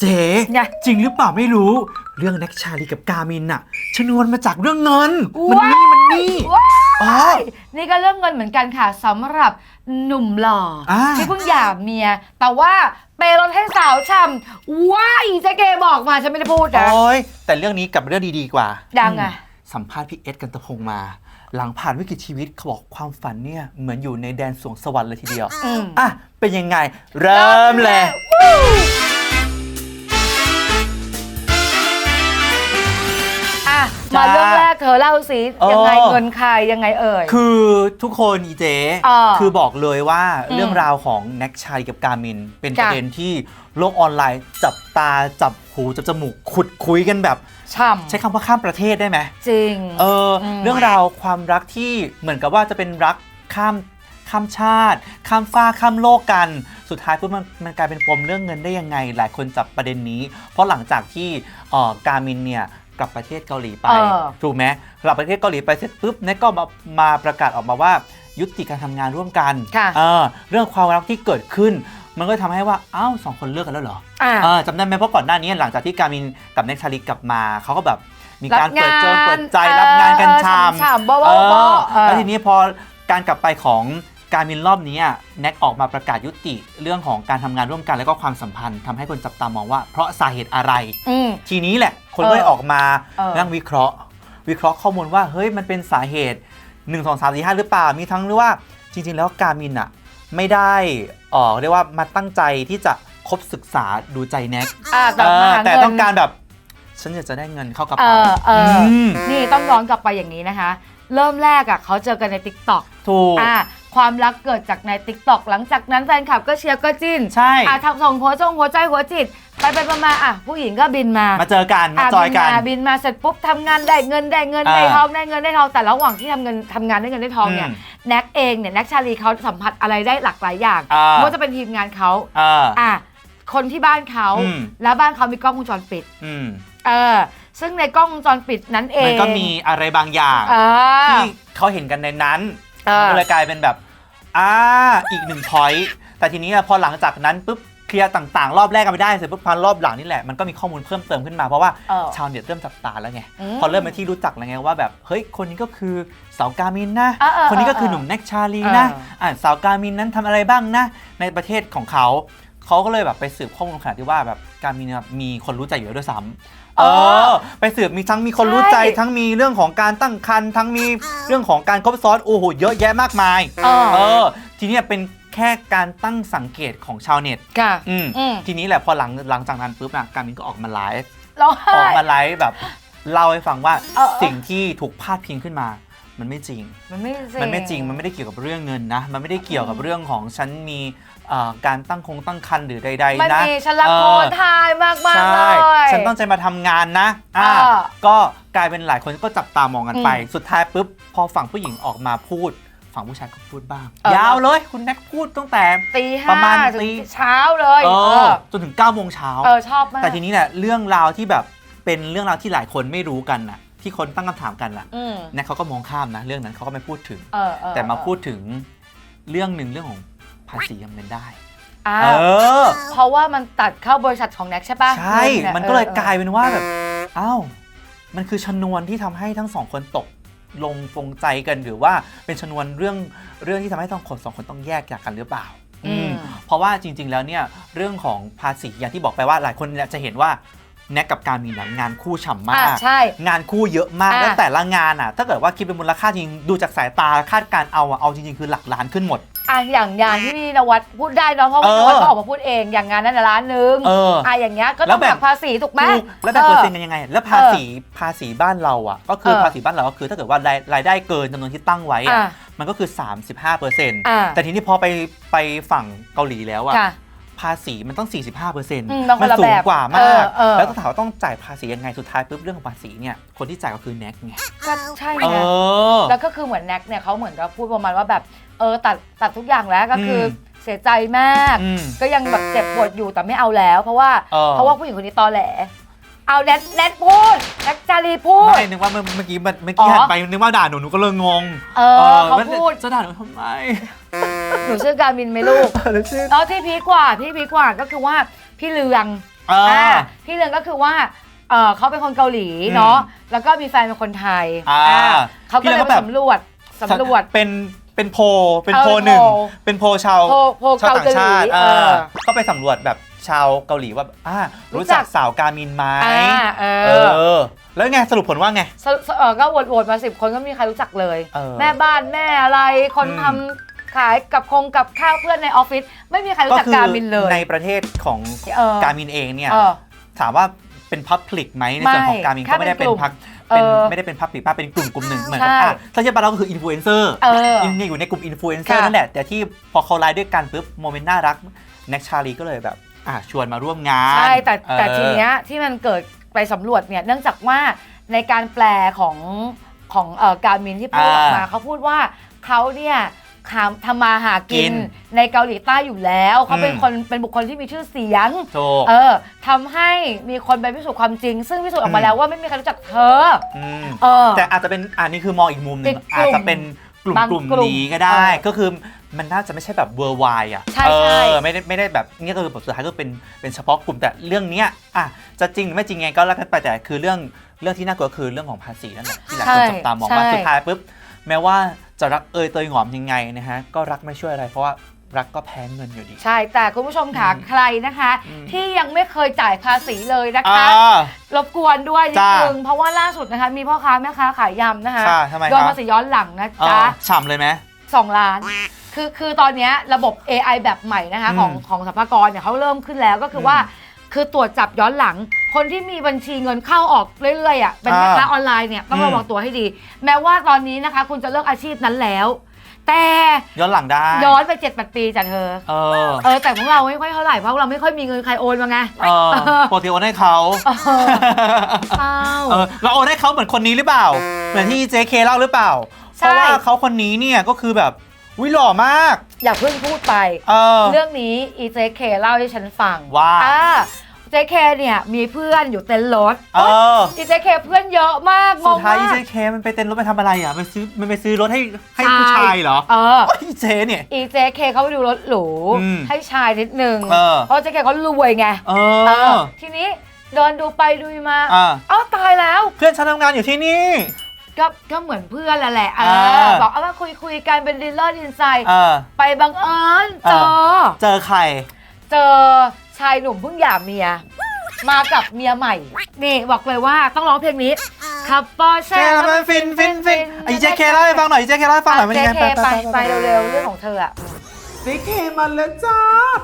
เจ๊ไง จริงหรือเปล่าไม่รู้ เรื่องแน็กชาลีกับกามินน่ะ ชนวนมาจากเรื่องเงิน มันนี่มันนี่ว้าอ๋อยนี่ก็เรื่องเงินเหมือนกันค่ะสำหรับหนุ่มหล่ออา ที่เพิ่งหย่าเมีย แต่ว่าเปย์รถให้สาวช่ำว้ายเจ๊เกบอกมาฉันไม่ได้พูดนะโอ้ยแต่เรื่องนี้กลับเรื่องดีๆกว่า ดังอะอืมสัมภาษณ์พี่เอสกันตะพงมา หลังผ่านวิกฤตชีวิตเขาบอกความฝันเนี่ย เหมือนอยู่ในแดนสวงสวรรค์เลยทีเดียว อืม อะ เป็นยังไง เริ่มเลยอ่ มมาเรื่องแรกเธอเล่าสิเออยังไงเงินใครยังไงเอ่ย คือทุกคนอีเจเออคือบอกเลยว่าอืมเรื่องราวของแน็กชาลีกับการมิน เป็นปจ้ะระเด็นที่โลกออนไลน์ จับตาจับหูจับจมูกขุดคุยกันแบบ ช่ำ ใช้คำว่าข้ามประเทศได้ไหมจริง เอออม เรื่องราวความรักที่เหมือนกับว่าจะเป็นรักข้ามข้ามชาติ ข้ามฟ้าข้ามโลกกัน สุดท้ายปุ๊บมันมันกลายเป็นปมเรื่องเงินได้ยังไง หลายคนจับประเด็นนี้ เพราะหลังจากที่เอ่อการมินเนี่ย กลับประเทศเกาหลีไปเออ ถูกไหมกลับประเทศเกาหลีไปเสร็จปุ๊บเนยก็มามาประกาศออกมาว่ายุติการทำงานร่วมกันค่ะเออเรื่องความรักที่เกิดขึ้น มันก็ทำให้ว่าอ้าวสองคนเลิกกันแล้วเหรออะเออจำได้ไหมเพราะก่อนหน้านี้หลังจากที่การมินกับเน็กชาลีกลับมาเขาก็แบบมีการเปิดเจอเปิดใจรับงานกันชาม ฉ่ำๆบ้าเอๆบ้าอๆเออ แล้วทีนี้พอการกลับไปของการมินรอบนี้อะแน็กออกมาประกาศยุติเรื่องของการทำงานร่วมกัน แล้วก็ความสัมพันธ์ทำให้คนจับตามองว่าเพราะสาเหตุอะไร อืม ทีนี้แหละ คนก็เลยออกมาเออ นั่งวิเคราะห์ วิเคราะห์ข้อมูลว่าเฮ้ยมันเป็นสาเหตุ 1 2 3 4 5 หรือเปล่า มีทั้งหรือว่าจริง ๆ แล้วการมินอะไม่ได้เออเรียกว่ามาตั้งใจที่จะคบศึกษาดูใจแน็กอะแต่เอมาอหาแต่เงิน ต้องการแบบ ฉันอยากจะได้เงินเข้ากระเอเป๋าอเอออมนี่ต้องย้อนกลับไปอย่างนี้นะคะ เริ่มแรกอะเขาเจอกันใน t ิ k t o k ถูก อะความรักเกิดจากใน t ิ k t o k หลังจากนั้นแฟนคลับก็เชียร์ก็จิ้นใช่ อะทำส่งหัวจงหัวใจหัวจิต ไปไปมามาอะผู้หญิงก็บินมามาเจอกันมาจอยกัน บิมาบินมาเสร็จปุ๊บทำงานได้เงินได้เงินอ่าได้ทองได้เงินได้ทองแต่ระหว่างที่ทำเงินทำงานได้เงินได้ทองเนี่ยอืมแน็กเองเนี่ยแน็กชาลีเขาสัมผัสอะไรได้หลากหลายอย่างอ่า ไม่ว่าจะเป็นทีมงานเขาเออ อะคนที่บ้านเขาอืม แล้วบ้านเขามีกล้องวงจรปิดอืมเออซึ่งในกล้องวงจรปิดนั้นเองมันก็มีอะไรบางอย่าง เออ ที่เขาเห็นกันในนั้นเออก็เลยกลายเป็นแบบอ่าอีกหนึ่งพอยต์แต่ทีนี้พอหลังจากนั้นปุ๊บ เคลียร์ต่างๆ รอบแรกกันไม่ได้เสร็จปุ๊บพันรอบหลังนี่แหละมันก็มีข้อมูลเพิ่มเติมขึ้นมาเพราะว่าเออชาวเน็ตเริ่มจับตาแล้วไงอืมพอเริ่มเป็นที่รู้จักแล้วไงว่าแบบเฮ้ยคนนี้ก็คือสาวกามินนะ เออเออคนนี้ก็คือเออหนุ่มแน็กชาลีนะเอออ่าสาวกามินนั้นทำอะไรบ้างนะ ในประเทศของเขา เขาก็เลยแบบไปสืบข้อมูลขนาดที่ว่าแบบการมินเนี่ยมีคนรู้ใจอยู่แล้วด้วยซ้ำเออไปสืบมีทั้งมีคนรู้ใจ ใช่ ทั้งมีเรื่องของการตั้งครรภ์ทั้งมีเรื่องของการครบซ้อนโอ้โหเยอะแยะมากมาย เออ เออทีเนี้ยเป็น แค่การตั้งสังเกตของชาวเน็ตค่ะ อืมอืม ทีนี้แหละพอหลังหลังจากนั้นปุ๊บนะการมินก็ออกมาไลฟ์ร้องไห้ ออกมาไลฟ์แบบเล่าให้ฟังว่าเออเออ สิ่งที่ถูกพาดพิงขึ้นมา มันไม่จริง มันไม่มันไม่จริง มันไม่ได้เกี่ยวกับเรื่องเงินนะ มันไม่ได้เกี่ยวกับเรื่องของฉันมีเอ่อการตั้งคงตั้งคันหรือใด มันๆ นะมีฉันรักเอโคอทายมากมากใช่เลยฉันต้องใจมาทำงานนะอ่าเออก็กลายเป็นหลายคนก็จับตามองกันไปอืมสุดท้ายปุ๊บ พอฝั่งผู้หญิงออกมาพูด ฝั่งผู้ชายก็พูดบ้างเออยาวเลย คุณแน็กพูดตั้งแต่ ตีห้าประมาณถึงตีเช้าเลยเอเอออจนถึง9โมงเช้า เออชอบมากแต่ทีนี้เนี่ยเรื่องราวที่แบบเป็นเรื่องราวที่หลายคนไม่รู้กันน่ะ ที่คนตั้งคำถามกันล่ะอืมแน็กเขาก็มองข้ามนะ เรื่องนั้นเขาก็ไม่พูดถึง เออเออแต่มาพูดถึงเรื่องหนึ่งเรื่องของภาษียังเป็นได้อ่าเออเพราะว่ามันตัดเข้าบริษัทของแน็กใช่ปะใช่งิมันก็เลยออกลายเป็นว่าแบบ อ้าว มันคือชนวนที่ทำให้ทั้งสองคนตก ลงปรงใจกันหรือว่าเป็นชนวนเรื่องเรื่องที่ทำให้ต้องคนสองคนต้องแยกจากกันหรือเปล่าอืมเพราะว่าจริง ๆ แล้วเนี่ยเรื่องของภาษีอย่างที่บอกไปว่าหลายคนเนี่ยจะเห็นว่าแน็กกับการมีหนังงานคู่ฉ่ำมาอะกใช่ งานคู่เยอะมากอะ แล้วแต่ละงานอะ ถ้าเกิดว่าคิดเป็นมูลค่าจริงดูจากสายตาคาดการเอาอะเอาจริง ๆ คือหลักล้านขึ้นหมด อะอย่างอย่างที่พี่นวัดพูดได้เนาะเพราะว่าเออนวัดก็ออกมาพูดเองอย่างงานนั้นนะร้านนึงเอออะอย่างเงี้ยก็แล้ต้องวแบ่งหักภาษีถูกไหม ถูกแล้วแบ่งเปอร์เซ็นต์กันยังไง แล้วภาษีภาษีบ้านเราอะ ก็คือเออภาษีบ้านเราก็คือถ้าเกิดว่ารายรายได้เกินจำนวนที่ตั้งไว้อะอะมันก็คือ 35เปอร์เซ็นต์อะแต่ทีนี้พอไปไปฝั่งเกาหลีแล้วอะ ค่ะ ภาษีมันต้อง 45เปอร์เซ็นต์อืมมันคนละสูแบงบกว่าเอมาอกเออแล้วต้องถามว่าต้องจ่ายภาษียังไงสุดท้ายปุ๊บเรื่องของภาษีเนี่ยคนที่จ่ายก็คือแน็กไงก็ใช่เอไงอแล้วก็คือเหมือนแน็กเนี่ยเขาเหมือนกับพูดประมาณว่าแบบเออตัดตัดทุกอย่างแล้วก็คืออมเสียใจมากอืมก็ยังแบบเจ็บปวดอยู่แต่ไม่เอาแล้ว เพราะว่าเออเพราะว่าผู้หญิงคนนี้ตอแหลเอาแนทแนทพูดแนทจารีพูดไม่นึกว่าเมื่อเมื่อกี้เมื่อกี้อ๋อหันไปนึกว่าด่าหนูหนูก็เลยงง เออเขาแล้วพูดจะด่าหนูทำไม หนูชื่อการมินไหมลูกแล้วชื่อ แล้วที่พีคกว่าที่พีคกว่าก็คือว่าพี่เลืองอ่าอ่าพี่เรืองก็คือว่าเออเขาเป็นคนเกาหลีเนาะแล้วก็มีแฟนเป็นคนไทยอ่าอ่าเขาก็พี่เลเรืยองก็ไปแบบ สำรวจสำรวจ เป็นเป็นโพลเป็นเออโพลหนึ่งโพลเป็นโพลชาวโพลโพลชาวต่างชาติเกาหลีเอเอออก็ไปสำรวจแบบชาวเกาหลีว่าอ่ารู้รู้จัจักก สาวกามินไหมอ่าเอเออ อ แล้วไงสรุปผลว่าไงสสเออก็โหวตโหวตมาสิบคนก็ไม่มีใครรู้จักเลย เออแม่บ้านแม่อะไรคนอืมทำ ขายกับคงกับข้าวเพื่อนในออฟฟิศไม่มีใครรู้จักการมินเลยในประเทศของเออการมินเองเนี่ยเออ ถามว่าเป็นพับพลิกไหมในส่วนของไม่การมินแค่ก็ไม่ได้เป็นเป็นกลุ่มพักเอเป็นอไม่ได้เป็นพับพลิกป้าเป็นกลุ่มกลุ่มหนึ่งเหมือนกับใช่อะถ้าเทียบบ้านเราก็คืออินฟลูเอนเซอร์เอออยู่ในกลุ่มอินฟลูเอนเซอร์ค่ะ นั่นแหละ แต่ที่พอเขาไลฟ์ด้วยกันปุ๊บโมเมนต์น่ารักแน็กชาลีก็เลยแบบอะชวนมาร่วมงานใช่แต่แต่เออ ทีเนี้ยที่มันเกิดไปสำรวจเนี่ยเนื่องจากว่าในการแปลของของเอ่อการมินที่พูดออกมาเขาพูดว่าเขาเนี่ย ทำทำมาหากินในเกาหลีใต้อยู่แล้ว เขาเป็นคนเป็นบุคคลที่มีชื่อเสียงโถูก เออทำให้มีคนไปพิสูจน์ความจริง ซึ่งพิสูจน์ออกมาแล้วว่าไม่มีใครรู้จักเธอ ม เออ แต่อาจจะเป็นอันนี้คือมองอีกมุมหนึ่งอีกกลุ่มอาจจะเป็นกลุ่มบางกลุ่มกลุ่มนี้ก็ได้ เออก็คือมันน่าจะไม่ใช่แบบเวอร์ไวอะใช่เอใช่ อไม่ได้ไม่ได้แบบนี่ก็คือแบบสุดท้ายก็เป็นเป็นเฉพาะกลุ่มแต่เรื่องเนี้ยอะจะจริงหรือไม่จริงไงก็แล้วกันไปแต่คือเรื่องเรื่องที่น่ากลัวคือเรื่องของภาษีนั่นแหละที่หลายคนจับตามองว่าใช่สุดท้ายปุ๊บ แม้ว่าจะรักเอยเตยหงอมยังไงนะฮะก็รักไม่ช่วยอะไร เพราะว่ารักก็แพ้เงินอยู่ดี ใช่แต่คุณผู้ชมค่ะอืมใครนะคะ อืม ที่ยังไม่เคยจ่ายภาษีเลยนะอ่า คะ รบกวนด้วยนิดจ้านึงเพราะว่าล่าสุดนะคะมีพ่อค้าแม่ค้าขายยำนะคะค่ะทำไมโดนคะภาษีย้อนหลังนะเอจ๊ะ อฉ่ำเลยไหมสองล้าน คือคือตอนเนี้ยระบบ AI แบบใหม่นะคะอืมของของสรรพากรเนี่ยเขาเริ่มขึ้นแล้วก็คือว่า คือตรวจจับย้อนหลัง คนที่มีบัญชีเงินเข้าออกเรื่อยๆอะเป็นแม่ค้าออนไลน์เนี่ยต้องอืมระวังตัวให้ดี แม้ว่าตอนนี้นะคะ คุณจะเลิกอาชีพนั้นแล้ว แต่ย้อนหลังได้ ย้อนไป7จ็ดปีจ้ะเธอ เออ เออแต่พวกเราไม่ค่อยเท่าไหร่เพราะเราไม่ค่อยมีเงินใครโอนมาไงเออโปรตีโอนให้เขาเออเศร้า เออเราโอนให้เขาเหมือนคนนี้หรือเปล่า เหมือนที่เจเคเล่าหรือเปล่าใช่เพราะว่าเขาคนนี้เนี่ยก็คือแบบวิหล่อมาก อย่าเพิ่งพูดไป เออ เรื่องนี้อีเจเคเล่าให้ฉันฟังว่า อ่เจเคเนี่ยมีเพื่อนอยู่เต็นท์รถเออ อีเจเคเพื่อนเยอะมากงสุดงท้าย มาอีกเจเคมันไปเต้นรถไปทำอะไรอะ มันซื้อมันไปซื้อรถให้ให้ใช่ ผู้ชายเหรอเออ โอ้ยอีเจเนี่ย อีเจเคเขาไปดูรถหรูอืมให้ชายนิดนึงเออเพราะเจเคเขารวยไงเอเอออทีนี้เดินดูไปดูมา อ่าเอ้าตายแล้ว เพื่อนฉันทำงานอยู่ที่นี่ ก็ก็เหมือนเพื่อนแหละแหละเอเอออ บอกเอาว่าคุยคุยกันเป็นดีลเลอร์ดินไซด์เออ ไปบังเอิญเจอเจอใคร เจอ ชายหนุ่มเพิ่งหย่าเมีย มากับเมียใหม่ นี่บอกเลยว่าต้องร้องเพลงนี้ขับปอร์แชเช่แล้วมันฟินฟินฟินอีเจ๊เคเล่าให้ฟังหน่อยอีเจ๊เคเล่าให้ฟังหน่อยมันเจยังไงเคไปไปเร็วๆเรื่องของเธออะ ซีเคมาแล้วจ้า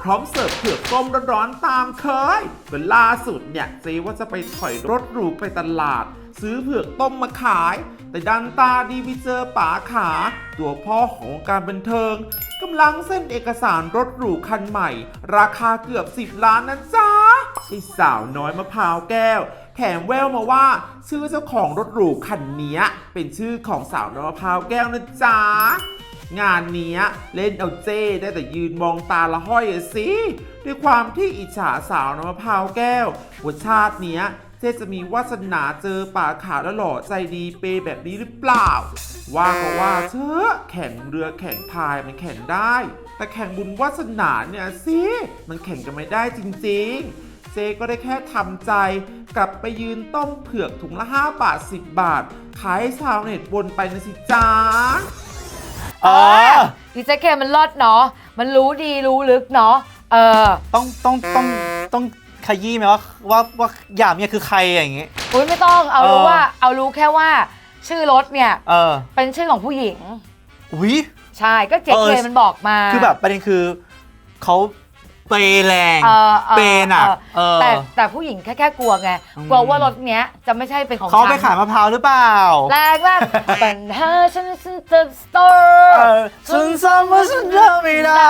พร้อมเสิร์ฟเผือกต้มร้อนๆตามเคยก็ล่าสุดเนี่ยเจว่าจะไปถอยรถหรูไปตลาด ซื้อเผือกต้มมาขาย แต่ดันตาดีไปเจอป๋าขา ตัวพ่อของการบันเทิงกำลังเส้นเอกสารรถหรูคันใหม่ ราคาเกือบ 10 ล้านนะจ๊ะไอ้สาวน้อยมะพร้าวแก้ว แถมแววมาว่า ชื่อเจ้าของรถหรูคันนี้เป็นชื่อของสาวน้อยมะพร้าวแก้วนะจ๊ะ งานเนี้ยเล่นเอาเจ้ได้แต่ยืนมองตาละห้อยอสิด้วยความที่อิจฉาสาวน้ำมะพร้าวแก้วว่าชาติเนี้ยเจ๊จะมีวาสนาเจอป่าขาวแล้วหล่อใจดีเปย์แบบนี้หรือเปล่า ว่าก็ว่าเถอะแข่งเรือแข่งพายมันแข่งได้ แต่แข่งบุญวาสนาเนี่ยสิมันแข่งกันไม่ได้จริงๆ เจ๊ก็ได้แค่ทำใจกลับไปยืนต้มเผือกถุงละ 5 บาท 10 บาท ขายให้ชาวเน็ตบนไปนะสิจ้า อออีเจเคมันรอดเนาะ มันรู้ดีรู้ลึกเนาะ เออ ต้องต้องต้องต้องขยี้ไหมว่าว่าว่าหยามเนี่ยคือใครอย่างงี้ อุ้ยไม่ต้อง เอารู้เออว่า เอารู้แค่ว่า ชื่อรถเนี่ย เออเป็นชื่อของผู้หญิง อุ้ย ใช่ ก็เจเอเคอมันบอกมา คือแบบประเด็นคือเขา เปย์แรง เออออเปย์หนักออเออ แต่แต่ผู้หญิงแค่แค่กลัวไงอืมกลัวว่ารถเนี้ยจะไม่ใช่เป็นของเขาไปฉันขายมะพร้าวหรือเปล่าแรงมากปัญหาฉันฉันจะสตอเอร์ อฉันซ้ำว่าฉันเลิกไม่ได้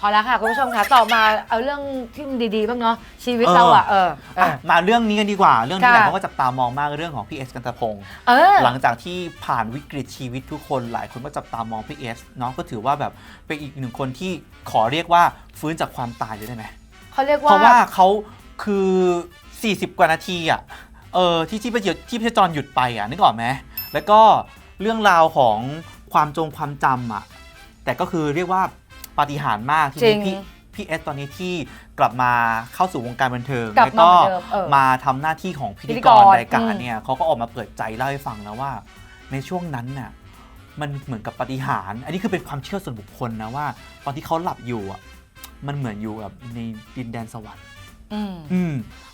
พอแล้วค่ะ คุณผู้ชมค่ะ ต่อมาเอาเรื่องที่มันดีๆ บ้างเนาะชีวิตเราอะเออเออะอมาเรื่องนี้กันดีกว่า เรื่องนี้ค่ะ หลายคนก็จับตามองมากเรื่องของพี่เอสกันตะพงศ์เออ หลังจากที่ผ่านวิกฤตชีวิตทุกคนหลายคนก็จับตามองพี่เอสเนาะก็ถือว่าแบบเป็นอีกหนึ่งคนที่ขอเรียกว่า ฟื้นจากความตายเลยได้ไหม เขาเรียกเพว่าราะว่าเขาคือ 40 กว่านาทีอะ เออที่ที่ประที่พจรหยุดไปอะนึกออกไหมแล้วก็เรื่องราวของความจงความจำอะ แต่ก็คือเรียกว่าปาฏิหาริย์มากที่จริงพี่พี่เอสตอนนี้ที่กลับมาเข้าสู่วงการบันเทิง กลับแล้วก็มาเหมือนเดิมเออมาทำหน้าที่ของพิธีพิธีกกรรรายการอืม เนี่ยเขาก็ออกมาเปิดใจเล่าให้ฟังนะว่า ในช่วงนั้นน่ะมันเหมือนกับปาฏิหารย์อันนี้คือเป็นความเชื่อส่วนบุคคลนะว่า ตอนที่เขาหลับอยู่อะ มันเหมือนอยู่แบบในดินแดนสวรรค์อืมอืม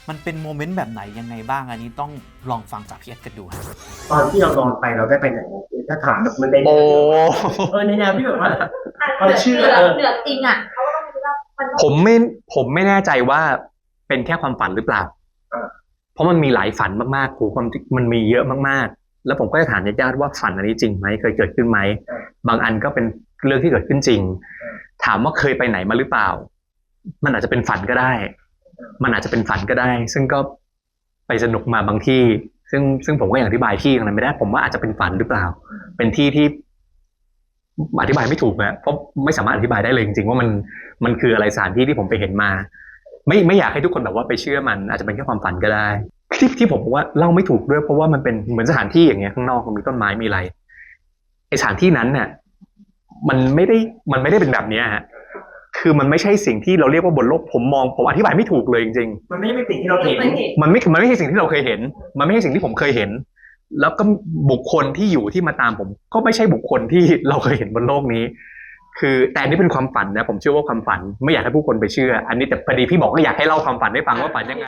มันเป็นโมเมนต์แบบไหนยังไงบ้างอันนี้ต้องลองฟังจากพี่เอสกันดูครับตอนที่เรานอนไปเราได้ไปไหนถ้าถามแบบมันในแนวเออในแนวที่แบบว่า ความเชื่อเหนืเออเหนือจริงอะเขาก็ต้องคิดว่ามันต้องผมไม่ผมไม่แน่ใจว่าเป็นแค่ความฝันหรือเปล่าเออเพราะมันมีหลายฝันมากๆครูความมันมีเยอะมากๆ แล้วผมก็จะถามญาติๆว่าฝันอันนี้จริงไหมเคยเกิดขึ้นไหม บางอันก็เป็น เรื่องที่เกิดขึ้นจริง ถามว่าเคยไปไหนมาหรือเปล่า มันอาจจะเป็นฝันก็ได้ มันอาจจะเป็นฝันก็ได้ ซึ่งก็ไปสนุกมาบางที่ ซึ่งซึ่งผมก็ยังอธิบายที่ตรงนั้นไม่ได้ ผมว่าอาจจะเป็นฝันหรือเปล่า เป็นที่ที่อธิบายไม่ถูกนะเพราะไม่สามารถอธิบายได้เลยจริงๆว่ามันมันคืออะไรสถานที่ที่ผมไปเห็นมา ไม่ไม่อยากให้ทุกคนแบบว่าไปเชื่อมัน อาจจะเป็นแค่ความฝันก็ได้ที่ที่ผมบอกว่าเล่าไม่ถูกด้วยเพราะว่ามันเป็นเหมือนสถานที่อย่างเงี้ยข้างนอกมันมีต้นไม้มีอะไรไอสถานที่นั้นเนี่ย มันไม่ได้มันไม่ได้เป็นแบบเนี้ยฮะคือมันไม่ใช่สิ่งที่เราเรียกว่าบนโลกผมมองผมอธิบายไม่ถูกเลยจริงๆ มันไม่ใช่เป็นสิ่งที่เราเห็นไม่เห็น มันไม่ มันไม่ใช่สิ่งที่เราเคยเห็น มันไม่ใช่สิ่งที่ผมเคยเห็น แล้วก็บุคคลที่อยู่ที่มาตามผม ก็ไม่ใช่บุคคลที่เราเคยเห็นบนโลกนี้ คือแต่อันนี้เป็นความฝันนะผมเชื่อว่าความฝัน ไม่อยากให้ผู้คนไปเชื่อ อันนี้แต่พอดีพี่บอกก็อยากให้เล่าความฝันให้ฟังว่าฝันยังไง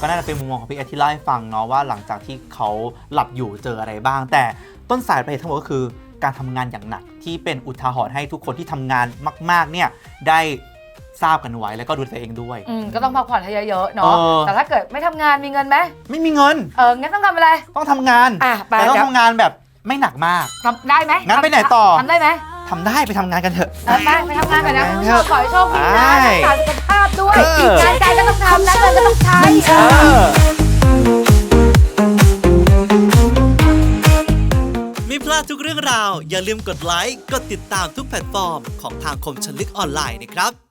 ก็น่าจะเป็นมุมมองของพี่เอสที่เล่าให้ฟังเนาะว่าหลังจากที่เขาหลับอยู่เจออะไรบ้าง แต่ต้นสายปลายเหตุทั้งหมดก็คือ การทำงานอย่างหนัก ที่เป็นอุทาหรณ์ให้ทุกคนที่ทำงานมาก ๆ เนี่ยได้ทราบกันไว้แล้วก็ดูแลตัวเองด้วยอืมก็ต้องพักผ่อนให้เยอะๆเอเนาะอแต่ถ้าเกิดไม่ทำงานมีเงินไหมไม่มีเงินเอองั้นต้องทำอะไรต้องทำงานอะไปแต่ต้องเดี๋ยวทำงานแบบไม่หนักมากทำได้ไหมงั้นไปไหนต่อทำได้ไหมทำได้ไปทำงานกันเถอะเออไปไปทำงานกันนะไปคุณเถผู้ชอะมขอให้โชคดีนะไปรักษาสุขภาพด้วยเอองานการก็ต้องทำนะเงินก็ต้องใช้ ไม่พลาดทุกเรื่องราว อย่าลืมกดไลค์ กดติดตามทุกแพลตฟอร์มของทางคมชนลึกออนไลน์นะครับ